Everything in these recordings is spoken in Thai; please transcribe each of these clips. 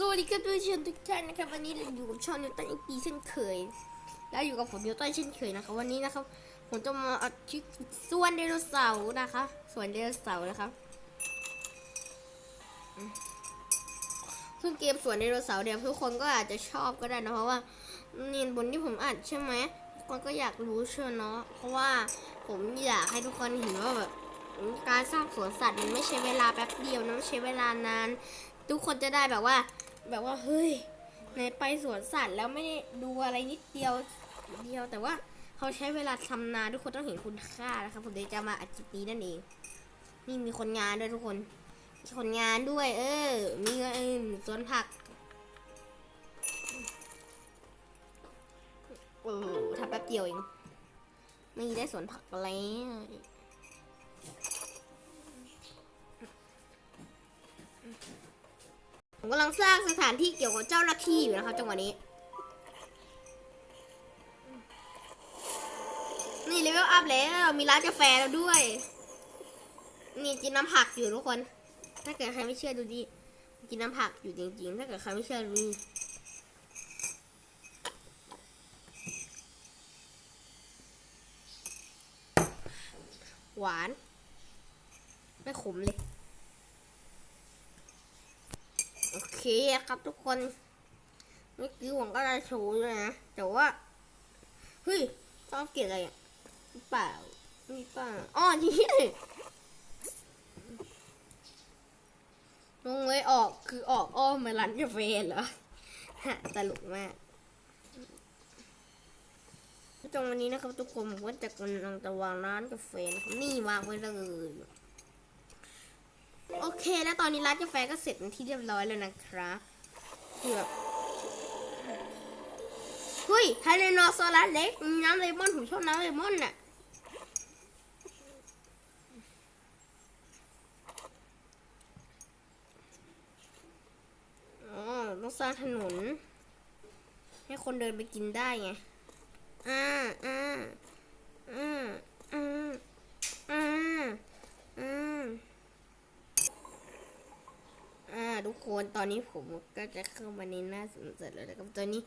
สวัสดีครับทุกท่านทุกท่านนะครับวันนี้เราอยู่กับช่องนิวตันอีกปีเช่นเคย แล้วอยู่กับผมนิวตันเช่นเคยนะครับ วันนี้นะครับผมจะมาอัดคลิปส่วนไดโนเสาร์นะคะส่วนไดโนเสาร์นะครับซึ่งเกมสวนไดโนเสาร์เนี่ยทุกคนก็อาจจะชอบก็ได้นะเพราะว่านี่บนที่ผมอัดใช่ไหมกคนก็อยากรู้เชื่อเนาะเพราะว่าผมอยากให้ทุกคนเห็นว่าแบบการสร้างสวนสัตว์มันไม่ใช้เวลาแป๊บเดียวนะไม่ใช้เวลานานทุกคนจะได้แบบว่า แบบว่าเฮ้ยในไปสวนสัตว์แล้วไม่ได้ดูอะไรนิดเดียวเดียวแต่ว่าเขาใช้เวลาทำนาทุกคนต้องเห็นคุณค่านะครับผมเลยจะมาอัดคลิปนี้นั่นเอง นี่มีคนงานด้วยทุกคนมีคนงานด้วย เออ มีเงินสวนผักโอ้ทำแป๊บเดียวเอง ไม่ได้สวนผักแล้ว ผมกำลังสร้างสถานที่เกี่ยวกับเจ้าหน้าที่อยู่นะครับจังหวะนี้ นี่เลเวลอัพแล้วมีร้านกาแฟแล้วด้วย นี่กินน้ำผักอยู่ทุกคน ถ้าเกิดใครไม่เชื่อดูดิกินน้ำผักอยู่จริง ๆ ถ้าเกิดใครไม่เชื่อดูหวาน ไม่ขมเลย โอเคครับทุกคนเมื่อกี้ผมก็ได้โชว์ด้วยนะแต่ว่าเฮ้ยต้องเกลียอะไรอะเปล่ามีเปล่าอ๋อนี่ลงไว้ออกคือออกอ้อมมาร้านกาแฟเหรอฮะตลกมากตรงวันนี้นะครับทุกคนผมก็จะกำลังจะวางร้านกาแฟนี่วางไว้เลย โอเค แล้วตอนนี้ร้านกาแฟก็เสร็จเป็นที่เรียบร้อยแล้วนะครับคือแบบเฮ้ยไทเลนอซอรัสเล็กน้ำเลมอนผมชอบน้ำเลมอนน่ะอ๋อต้องสร้างถนน ให้คนเดินไปกินได้ไง อ่าอ่าอ่าอ่าอ่าอ่า อ่า ทุกคนตอนนี้ผมก็จะเข้ามาในหน้าสวนสัตว์แล้วนะครับตอนนี้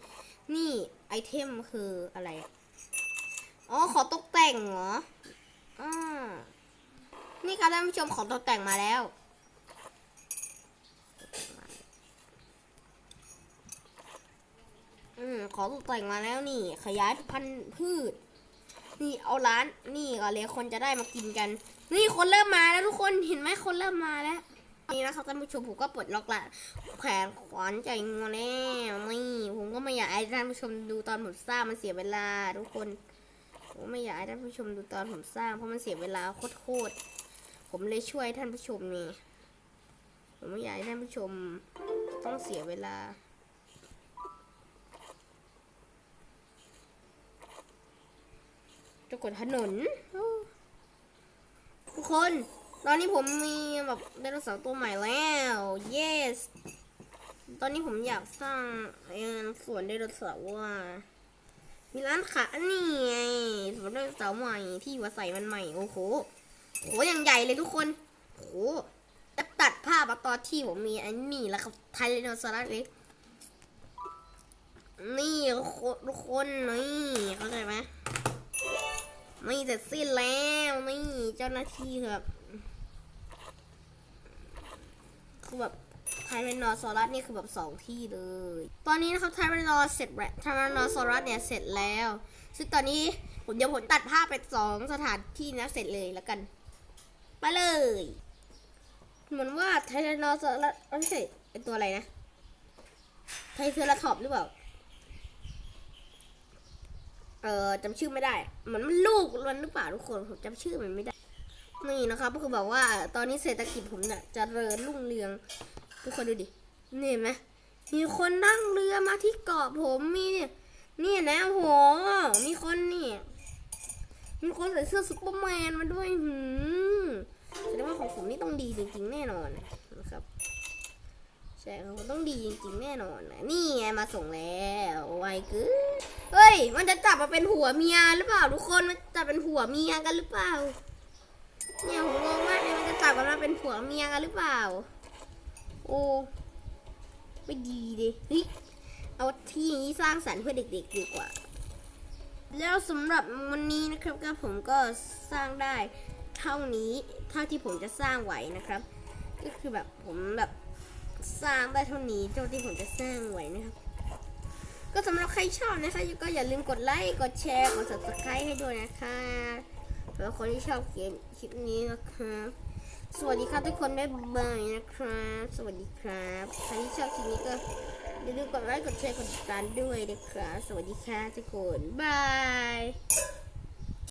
นี่ไอเทมคืออะไรอะอ๋อขอตกแต่งเหรออ่านี่ครับท่านผู้ชมขอตกแต่งมาแล้วอืมขอตกแต่งมาแล้วนี่ ขยายพันธุ์พืช นี่เอาร้าน นี่ก็เลยคนจะได้มากินกัน นี่คนเริ่มมาแล้วทุกคนเห็นไหมคนเริ่มมาแล้ว นี่นะครับท่านผู้ชมผมก็ปลดล็อกละแขวนขวานใจงัวแล้วนี่ผมก็ไม่อยากให้ท่านผู้ชมดูตอนผมสร้างมันเสียเวลา ทุกคน ผมไม่อยากให้ท่านผู้ชมดูตอนผมสร้างเพราะมันเสียเวลาโคตรๆผมเลยช่วยท่านผู้ชมนี่ผมไม่อยากให้ท่านผู้ชมต้องเสียเวลาจะกดถนนทุกคน ตอนนี้ผมมีแบบไดโนเสาร์ตัวใหม่แล้ว yes ตอนนี้ผมอยากสร้างสวนไดโนเสาร์ว่า มีร้านขายนี่ไงสวนไดโนเสาร์ใหม่ที่อยู่าศัยมันใหม่โอ้โหโหอย่างใหญ่เลยทุกคนโหจะตัดภาพมาตอนที่ผมมีอันนี้แล้วครับไทเลโนซอรัสเล็กนี่ทุกคนคนนี่เข้าใจไหมไม่เสร็จสิ้นแล้วนี่เจ้าหน้าที่แบบ คือแบบไทเรนอซอรัสนี่คือแบบสองที่เลย ตอนนี้นะครับไทเรนอเสร็จแล้วไทเรนอซอรัสเนี่ยเสร็จแล้ว ซึ่งตอนนี้ผมเดี๋ยวผมตัดภาพไปสองสถานที่นะเสร็จเลยแล้วกันไปเลย เหมือนว่าไทเรนอซอรัสไม่ใช่เป็นตัวอะไรนะ ไทเซอราท็อปหรือเปล่า เออจำชื่อไม่ได้ เหมือนมันลูกมันหรือเปล่าทุกคนผมจำชื่อมันไม่ได้ นี่นะครับก็คือบอกว่าตอนนี้เศรษฐกิจผมเนี่ยเจะเริญรุ่งเรืองทุกคนดูดินี่เนไหมมีคนนั่งเรือมาที่เกาะผมมีเนี่ยนะโหมีคนนี่มีคนใส่เสื้อซุปเปอร์แมนมาด้วยหืมแสดงว่าของผมนี่ต้องดีจริงๆแน่นอนนะครับใช่ครับต้องดีจริงๆแน่นอนนะนี่ไงมาส่งแล้วไวเกินเฮ้ย มันจะจับมาเป็นผัวเมียหรือเปล่าทุกคนมันจะเป็นผัวเมียกันหรือเปล่า เนี่ยผมงงมากเลยมันจะจับกันมาเป็นผัวเมียกันหรือเปล่า โอ้ไม่ดีเลยเฮ้ยเอาที่นี้สร้างสรรค์เพื่อเด็กๆดีกว่า แล้วสำหรับวันนี้นะครับก็ผมก็สร้างได้เท่านี้เท่าที่ผมจะสร้างไหวนะครับ ก็คือแบบผมแบบสร้างได้เท่านี้เท่าที่ผมจะสร้างไหวนะครับ ก็สำหรับใครชอบนะคะก็อย่าลืมกดไลค์กดแชร์กด subscribe ให้ด้วยนะคะ สำหรับคนที่ชอบเกมคลิปนี้นะคะสวัสดีครับทุกคนบ๊ายบายนะครับ สวัสดีครับใครที่ชอบคลิปนี้ก็อย่าลืมกดไลค์กดแชร์กดติดตามด้วยนะครับ สวัสดีค่ะทุกคนบาย